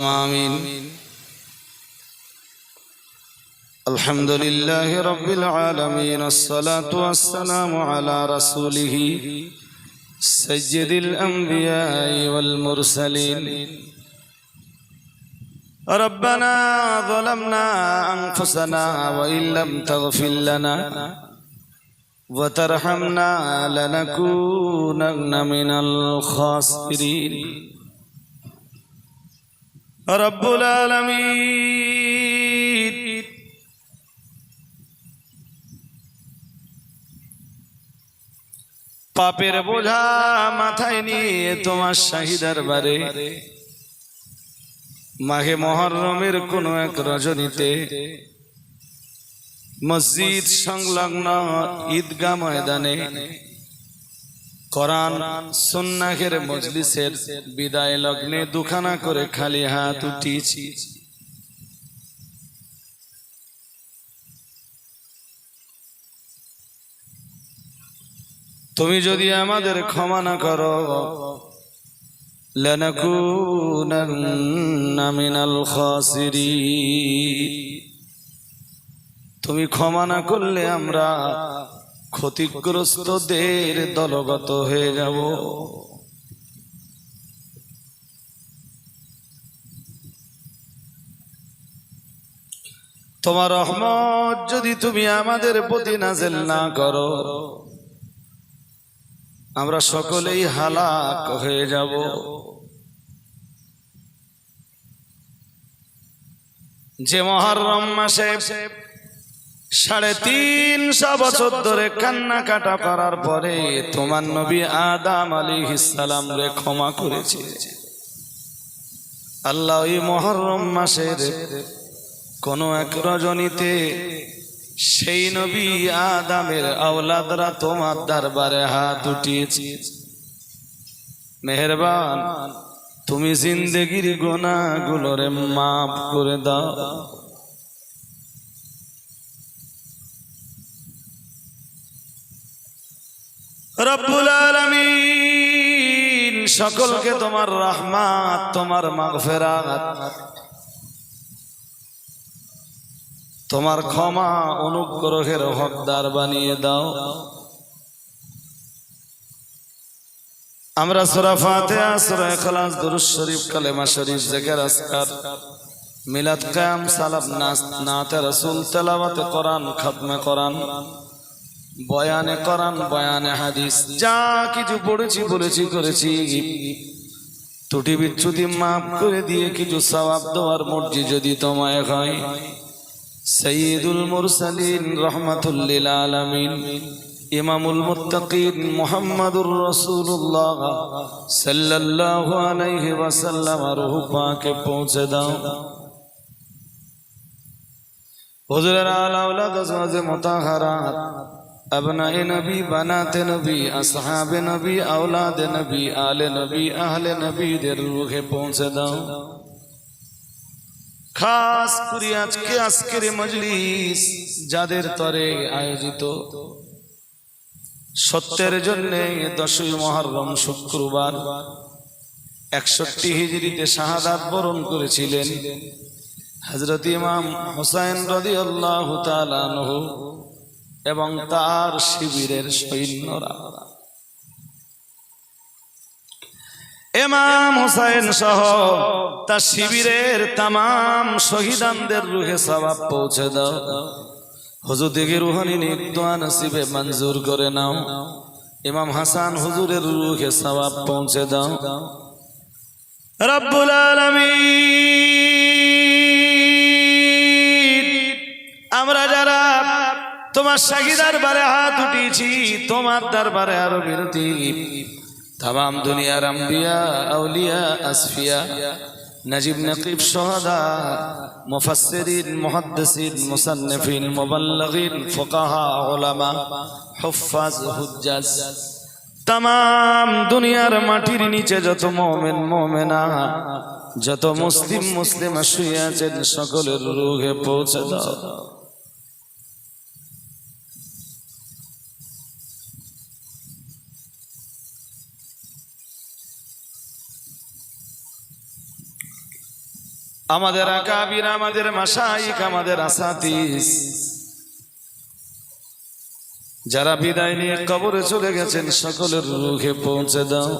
آمين. الحمد لله رب العالمين الصلاة والسلام على رسوله سيد الأنبياء والمرسلين. ربنا ظلمنا أنفسنا وإن لم تغفر لنا وترحمنا لنكونن من الخاسرين. রব্বুল আলমীর পাপের বোঝা মাথায় নিয়ে তোমার শাহিদার বারে মাঘে মহরমের কোন এক রজনীতে, মসজিদ সংলগ্ন ঈদগাহ ময়দানে কোরআন সন্ন্যাহের মজলিসের বিদায় লগ্নে দুখানা করে খালি হাত উঠিয়েছি। তুমি যদি আমাদের ক্ষমা না করো তুমি ক্ষমা না করলে আমরা ক্ষতিগ্রস্তদের দলগত হয়ে যাব। তোমার রহমত যদি তুমি আমাদের প্রতি নাজেল না করো, আমরা সকলেই হালাক হয়ে যাব। যে মহরম মাসে সাড়ে তিনশো বছর ধরে কান্না কাটা করার পরে তোমার নবী আদাম আলী ইসালাম রে ক্ষমা করেছে। আল্লাহ ওই মহরম মাসের কোন এক রজনীতে সেই নবী আদামের আওলাদরা তোমার দরবারে হাত উঠিয়েছে। মেহরবান, তুমি জিন্দগির গোনা গুলোরে মাফ করে দাও। সকলকে তোমার রহমাত, তোমার মাগফিরাত, তোমার ক্ষমা অনুগ্রহের হকদার বানিয়ে দাও। আমরা সূরা ফাতিহা, সূরা ইখলাস দুরূদ শরীফ, কালেমা শরীফ, জিকির আজকার মিলাদ কিয়াম নাস নাতে রাসূল, তেলাওয়াতে, কোরআন, খতমে কোরআন বয়ানে করান বয়ানে হাদিস, যা কিছু পড়েছি, বলেছি, করেছি। ত্রুটি বিচ্ছুতি মাফ করে দিয়ে কিছু সওয়াব দেওয়ার মর্জি যদি তোমায় হয়। সৈয়দুল মুরসালিন রহমাতুল্লিল আলামিন, ইমামুল মুত্তাকিন মুহাম্মাদুর রাসূলুল্লাহ সাল্লাল্লাহু আলাইহি ওয়াসাল্লাম রূহ পাকে পৌঁছে দাও। হুজুরের আলা আওলাদ আজওয়াজে আবনায়ে নবী, বানাতে নবী, আসহাবে নবী, আওলাদে নবী, আলে নবী, আহলে নবীদের রূহে পৌঁছে দাও। খাস করে আজকে আজকের মজলিস যাদের তরে আয়োজিত। সত্যের জন্য দশই মহরম শুক্রবার একষট্টি হিজড়িতে শাহাদাত বরণ করেছিলেন হজরত ইমাম হোসাইন রদি আল্লাহ এবং তার শিবিরের সৈন্যরা। এমাম হুসাইন সহ তার শিবিরের তামাম শহীদানদের রুহে সবাব পৌঁছে দাও। হুজুর দিকে রুহানি নির্দোয়া নসিবে মঞ্জুর করে নাও। ইমাম হাসান হুজুরের রুহে সবাব পৌঁছে দাও। রব্বুল আলামিন, আমরা যারা তোমার সাগিদার বারে হাত উঠিয়েছি, তোমার দরবারে আরও বিরতি। তাম দুনিয়ার আম্বিয়া, আউলিয়া, আসফিয়া, নাজিব নকিব সহদা মুফাসসিরিন, মুহাদ্দিসিন, মুসান্নিফিন, মুবাল্লিগিন, ফুকাহা, উলামা হুফাজ হুজ্জাজ। তাম দুনিয়ার মাটির নিচে যত মুমিন, মুমিনা, যত মুসলিম, মুসলিমা শুয়ে আছেন, সকলের রুহে পৌঁছে দাও। আমাদের আকাবির, আমাদের মাসাইক আমাদের আসাতিস। যারা বিদায় নিয়ে কবরে চলে গেছেন, সকলের রুহে পৌঁছে দাও।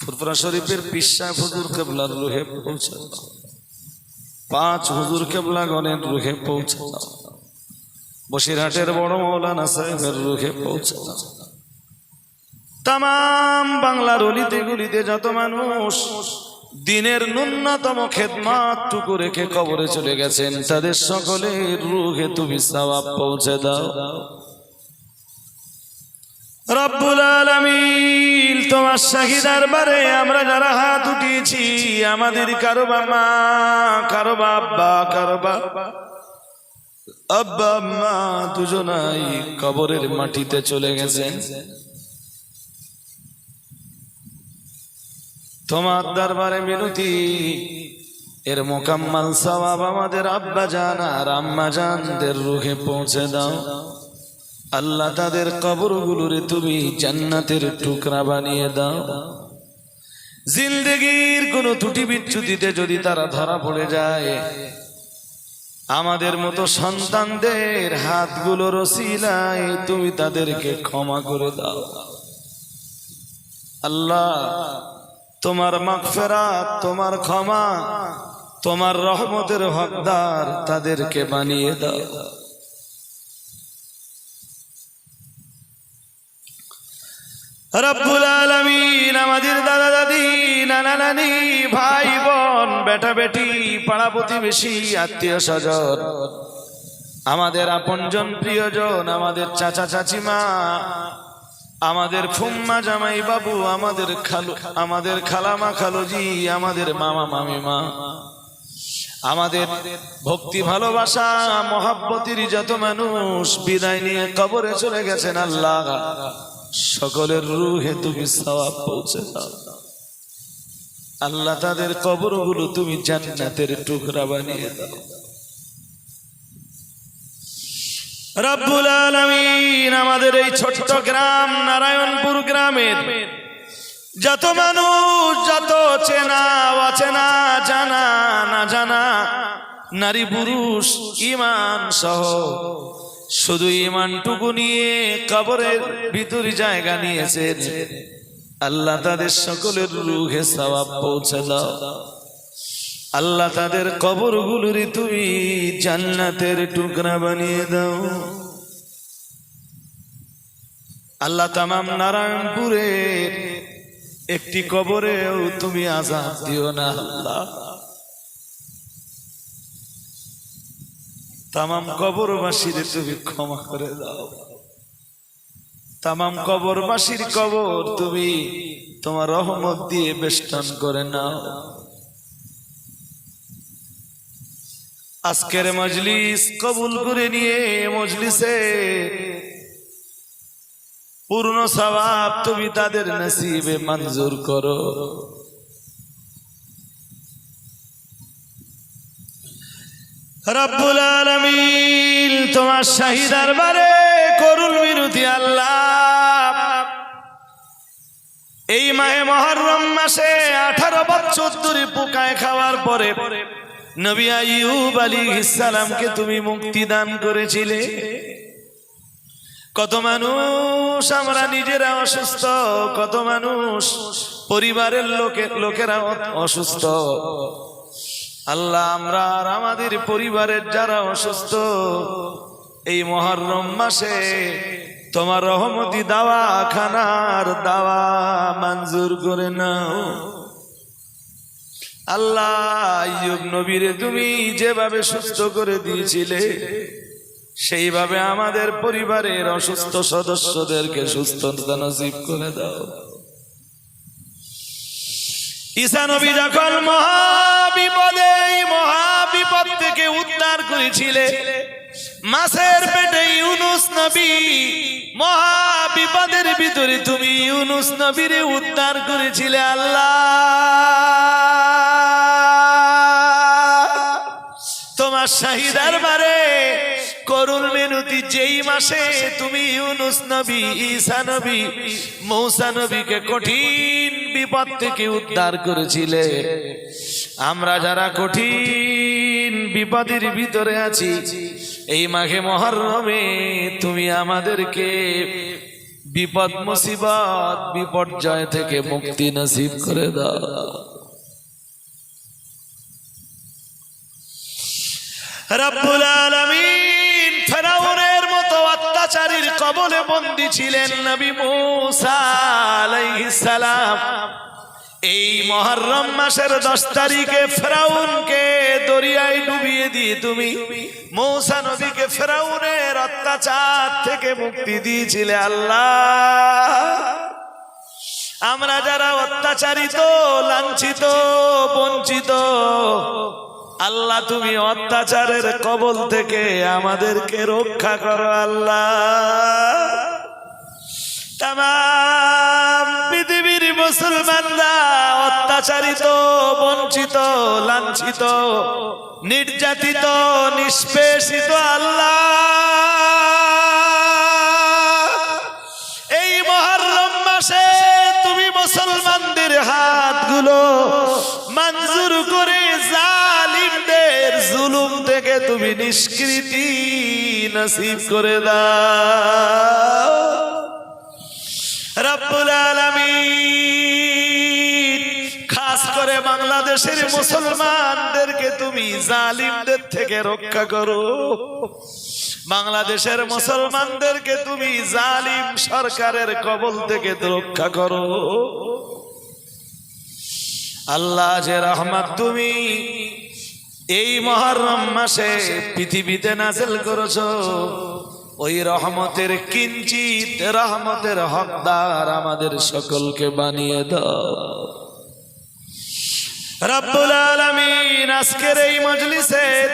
ফুরফুরা শরীফের পিসা হুজুর কেবলার রুহে পৌঁছে দাও। পাঁচ হুজুর কেবলা গণের রুহে পৌঁছে দাও। বসিরহাটের বড় মৌলানা সাহেবের রুহে পৌঁছে দাও। তাম বাংলার অলিতে গুলিতে যত মানুষ দিনের ন্যূনতম খেদমাতটুকু রেখে কবরে চলে গেছেন। তাদের সকলের রুহে তুমি সওয়াব পৌঁছে দাও। রব্বুল আলামিন, তোমার শাহিদার বারে আমরা যারা হাত উঠিয়েছি, আমাদের কারও বা মা কারও বা আব্বা কারও বা, আব্বা মা দুজনাই কবরের মাটিতে চলে গেছেন। তোমার দরবারে মিনতি। এর মোকাম্মাল সওয়াব আমাদের আব্বা জান আর আম্মা জানদের রুহে পৌঁছে দাও। আল্লাহ তাদের কবরগুলোরে তুমি জান্নাতের টুকরা বানিয়ে দাও। জিন্দগির কোনো ত্রুটি বিচ্যুতিতে যদি তারা ধরা পড়ে যায়, আমাদের মতো সন্তানদের হাতগুলো রসিলায় তুমি তাদেরকে ক্ষমা করে দাও। আল্লাহ তোমার মাগফেরাত, তোমার ক্ষমা, তোমার রহমতের হকদার তাদেরকে বানিয়ে দাও। রব্বুল আলামিন, আমাদের দাদা দাদি, নানা নানি, ভাই বোন, বেটা বেটি, পাড়া প্রতিবেশী, আত্মীয় স্বজন, আমাদের আপনজন প্রিয়জন, আমাদের চাচা চাচিমা আমাদের ফুম্মা জামাই বাবু আমাদের খালু আমাদের খালামা খালুজি আমাদের মামা মামিমা। আমাদের ভক্তি ভালোবাসা মহাব্বতির যত মানুষ বিদায় নিয়ে কবরে চলে গেছেন আল্লাহ। সকলের রুহে তুমি সওয়াব পৌঁছে দাও। আল্লাহ তাদের কবরগুলো তুমি জান্নাতের টুকরা বানিয়ে দাও। রব্বুল আলামিন, আমাদের এই ছোট্ট গ্রাম, নারায়ণপুর গ্রামের। যত মানুষ, যত চেনা, অচেনা, জানা, না জানা, নারী, পুরুষ, ইমান সহ, শুধু ইমানটুকু নিয়ে কবরের ভিতরে জায়গা নিয়েছেন। আল্লাহ তাদের সকলের রুহে সওয়াব পৌঁছে দাও। আল্লাহ তাদের কবরগুলোর তুমি জান্নাতের টুকরা বানিয়ে দাও। আল্লাহ তামাম নারায়ণপুরের একটি কবরেও তুমি আজাদ দিও না আল্লাহ। তামাম কবরবাসীর তুমি ক্ষমা করে দাও। তামাম কবরবাসীর কবর তুমি তোমার রহমত দিয়ে বেষ্টন করে নাও। আজকের মজলিস কবুল করে নিয়ে মজলিসে পূর্ণ স্বভাব তুমি তাদের নসিবে মঞ্জুর করো। রব্বুল আলামিন তোমার শাহিদার বারে করুন বিরতি আল্লাহ। এই মাহে মহরম মাসে আঠারো বছর ধরে পোকায় খাওয়ার পরে পরে নবী আইয়ুব আলী ইসালামকে তুমি মুক্তি দান করেছিলে। কত মানুষ আমরা নিজেরা অসুস্থ, কত মানুষ পরিবারের লোকের লোকেরা অসুস্থ। আল্লাহ, আমরা আর আমাদের পরিবারের যারা অসুস্থ, এই মহরম মাসে তোমার রহমতি দাওয়া খানার দাওয়া মঞ্জুর করে নাও। আল্লাহ নবীরে তুমি যেভাবে সুস্থ করে দিয়েছিলে, সেইভাবে আমাদের পরিবারের অসুস্থ সদস্যদেরকে সুস্থতা নসিব করে দাও। ঈশা নবী যখন মহাবিপদে, মহাবিপদ থেকে উদ্ধার করেছিলে মাসের পেটে ইউনুস নবী, মহাবিপদের ভিতরে তুমি ইউনুস নবীরে উদ্ধার করেছিলে আল্লাহ। তোমার শাহিদার বারে করুণ মেনুতি যেই মাসে তুমি ইউনুস নবী, ঈসা নবী, মৌসা নবীকে কঠিন বিপদ থেকে উদ্ধার করেছিলে। আমরা যারা কঠিন বিপদের ভিতরে আছি এই মাঘে মহরমে তুমি আমাদেরকে বিপদ, মুসিবত, বিপর্যয় থেকে মুক্তি নসিব করে দাও। রব্বুল আলামিন ফেরাউনের মতো অত্যাচারীর কবলে বন্দী ছিলেন নবী মুসা আলাইহিস সালাম। এই মহরম মাসের দশ তারিখে ফেরাউনকে দরিয়ায় ডুবিয়ে দিয়ে তুমি মৌসা নদীকে ফেরাউনের অত্যাচার থেকে মুক্তি দিয়েছিলে, আল্লাহ। আমরা যারা অত্যাচারিত, লাঞ্ছিত, বঞ্চিত, আল্লাহ তুমি অত্যাচারের কবল থেকে আমাদেরকে রক্ষা করো, আল্লাহ। তাম পৃথিবীর মুসলমানরা অত্যাচারিত, বঞ্চিত, লাঞ্ছিত, নির্যাতিত, নিষ্পেষিত আল্লাহ। এই মহরম মাসে তুমি মুসলমানদের হাতগুলো মঞ্জুর করে জালিমদের জুলুম থেকে তুমি নিষ্কৃতি নসিব করে দাও। রব্বুল খাস করে বাংলাদেশের মুসলমানদেরকে তুমি জালিমদের থেকে রক্ষা করো। বাংলাদেশের মুসলমানদেরকে তুমি জালিম সরকারের কবল থেকে রক্ষা করো। আল্লাহ যে রহমত তুমি এই মহরম মাসে পৃথিবীতে নাজেল করেছ। ওই রহমতের কিঞ্চিত রহমতের হকদার আমাদের সকলকে বানিয়ে দাও। আলামিন, আজকের এই মজলিসের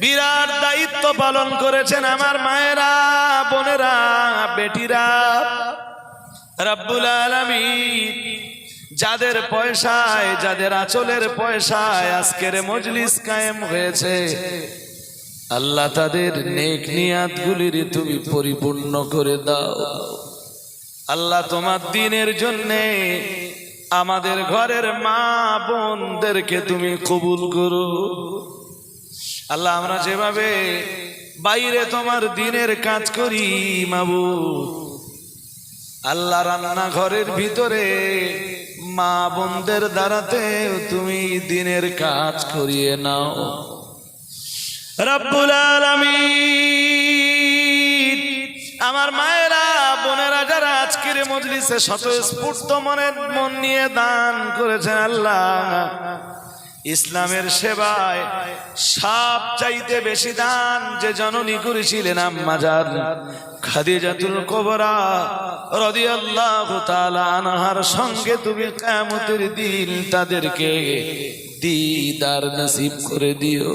বিরাট দায়িত্ব পালন করেছেন আমার মায়েরা, বোনেরা, বেটিরা। রব্বুল আলামিন, যাদের পয়সায়, যাদের আঁচলের পয়সায় আজকের মজলিস কায়েম হয়েছে আল্লাহ তাদের নেক নিয়াতগুলির তুমি পরিপূর্ণ করে দাও। আল্লাহ তোমার দিনের জন্যে আমাদের ঘরের মা বোনদেরকে তুমি কবুল করো। আল্লাহ, আমরা যেভাবে বাইরে তোমার দিনের কাজ করি, মাবু। আল্লাহ রান্না ঘরের ভিতরে মা বোনদের দ্বারাতে তুমি দিনের কাজ করিয়ে নাও। রব্বুল আলামিন। আমার মায়েরা, বোনেরা যারা আজকের মজলিসে স্বতঃস্ফূর্ত মনের মন নিয়ে দান করেছেন আল্লাহ। ইসলামের সেবায় সব চাইতে বেশি দান যে জননী করেছিলেন আম্মাজান খাদিজাতুল কোবরা রাদিয়াল্লাহু তাআলা আনহার সঙ্গে তুমি কিয়ামতের দিন তাদেরকে দিদার নসিব করে দিও।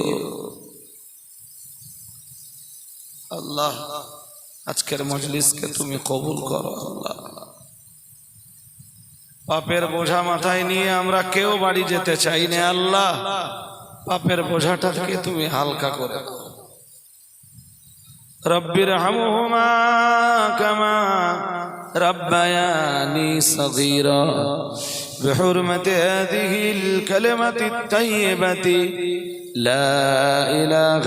আল্লাহ আজকের মজলিসকে তুমি কবুল করো আল্লাহ পাপের বোঝা মাথায় নিয়ে আমরা কেউ বাড়ি যেতে চাই না আল্লাহ পাপের বোঝাটাকে তুমি হালকা করে দাও। রব্বির হামুহুমা কামা ربياني صغيرا بحرمة هذه الكلمة الطيبة لا إله